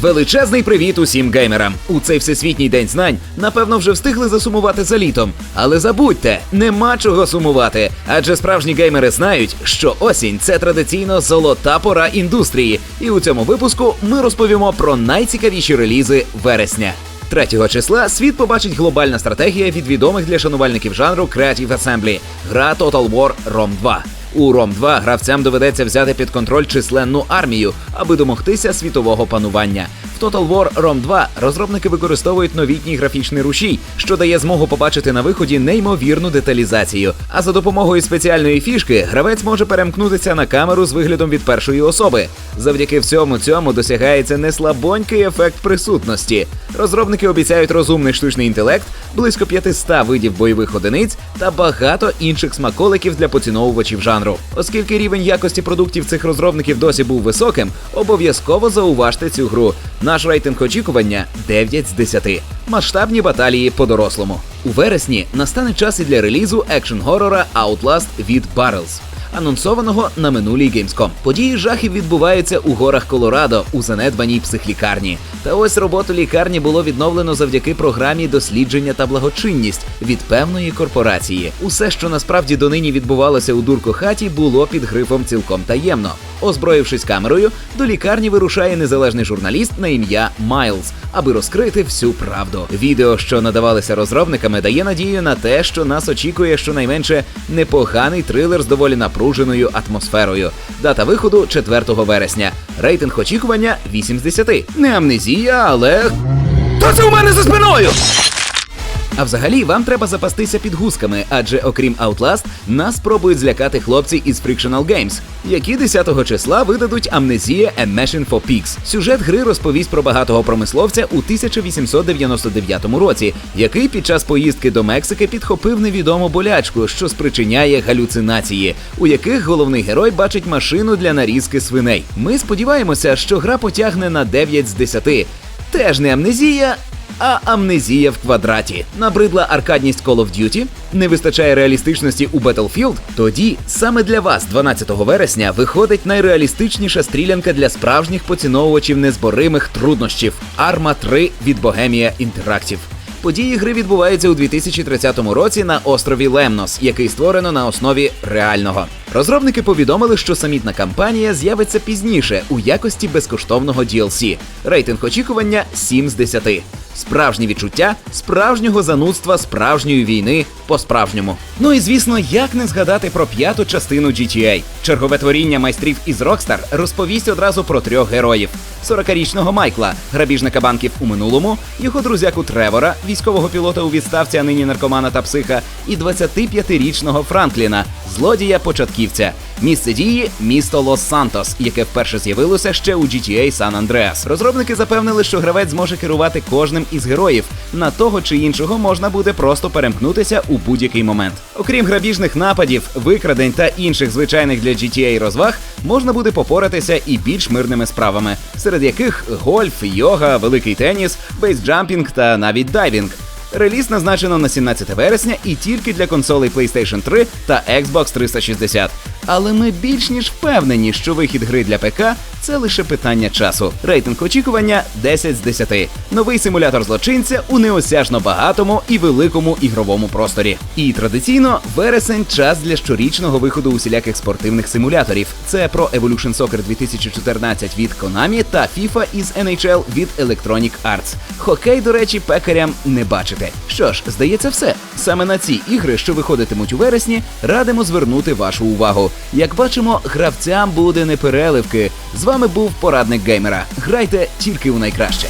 Величезний привіт усім геймерам! У цей всесвітній день знань напевно вже встигли засумувати за літом. Але забудьте, нема чого сумувати. Адже справжні геймери знають, що осінь це традиційно золота пора індустрії. І у цьому випуску ми розповімо про найцікавіші релізи вересня. 3 числа світ побачить глобальна стратегія від відомих для шанувальників жанру Creative Assembly – гра Total War Rome 2. У Ром 2 гравцям доведеться взяти під контроль численну армію, аби домогтися світового панування. В Total War Rome 2 розробники використовують новітній графічний рушій, що дає змогу побачити на виході неймовірну деталізацію. А за допомогою спеціальної фішки гравець може перемкнутися на камеру з виглядом від першої особи. Завдяки всьому цьому досягається неслабонький ефект присутності. Розробники обіцяють розумний штучний інтелект, близько 500 видів бойових одиниць та багато інших смаколиків для поціновувачів жанру. Оскільки рівень якості продуктів цих розробників досі був високим, обов'язково зауважте цю гру. Наш рейтинг очікування 9 з 10. Масштабні баталії по-дорослому. У вересні настане час і для релізу екшн горора Outlast від Barrels анонсованого на минулій Gamescom. Події жахів відбуваються у горах Колорадо у занедбаній психлікарні. Та ось роботу лікарні було відновлено завдяки програмі дослідження та благочинність від певної корпорації. Усе, що насправді донині відбувалося у дуркохаті, було під грифом цілком таємно. Озброївшись камерою, до лікарні вирушає незалежний журналіст на ім'я Майлз, аби розкрити всю правду. Відео, що надавалися розробниками, дає надію на те, що нас очікує щонайменше непоганий трилер з доволі напруженою атмосферою. Дата виходу 4 вересня. Рейтинг очікування 8 з 10. Не амнезія, але. Та це у мене за спиною? А взагалі вам треба запастися підгузками, адже окрім Outlast, нас спробують злякати хлопці із Frictional Games, які 10 числа видадуть Амнезія A Machine for Pigs. Сюжет гри розповість про багатого промисловця у 1899 році, який під час поїздки до Мексики підхопив невідому болячку, що спричиняє галюцинації, у яких головний герой бачить машину для нарізки свиней. Ми сподіваємося, що гра потягне на 9 з 10. Теж не амнезія, а амнезія в квадраті. Набридла аркадність Call of Duty? Не вистачає реалістичності у Battlefield? Тоді саме для вас, 12 вересня, виходить найреалістичніша стрілянка для справжніх поціновувачів незборимих труднощів Arma 3 від Bohemia Interactive. Події гри відбуваються у 2030 році на острові Лемнос, який створено на основі реального. Розробники повідомили, що самітна кампанія з'явиться пізніше у якості безкоштовного DLC. Рейтинг очікування 7 з 10. Справжні відчуття справжнього занудства справжньої війни по-справжньому. Ну і звісно, як не згадати про п'яту частину GTA. Чергове творіння майстрів із Rockstar розповість одразу про трьох героїв: 40-річного Майкла, грабіжника банків у минулому, його друзяку Тревора, військового пілота у відставці, а нині наркомана та психа, і 25-річного Франкліна, злодія початківця. Місце дії місто Лос-Сантос, яке вперше з'явилося ще у GTA San Andreas. Розробники запевнили, що гравець зможе керувати кожним із героїв. На того чи іншого можна буде просто перемкнутися у будь-який момент. Окрім грабіжних нападів, викрадень та інших звичайних для GTA розваг, можна буде попоратися і більш мирними справами, серед яких гольф, йога, великий теніс, бейсджампінг та навіть дайвінг. Реліз назначено на 17 вересня і тільки для консолей PlayStation 3 та Xbox 360. Але ми більш ніж впевнені, що вихід гри для ПК це лише питання часу. Рейтинг очікування 10 з 10. Новий симулятор злочинця у неосяжно багатому і великому ігровому просторі. І традиційно вересень час для щорічного виходу усіляких спортивних симуляторів. Це про Evolution Soccer 2014 від Konami та FIFA із NHL від Electronic Arts. Хокей, до речі, пекарям не бачите. Що ж, здається, все. Саме на ці ігри, що виходитимуть у вересні, радимо звернути вашу увагу. Як бачимо, гравцям буде не переливки. З вами був порадник геймера. Грайте тільки у найкраще.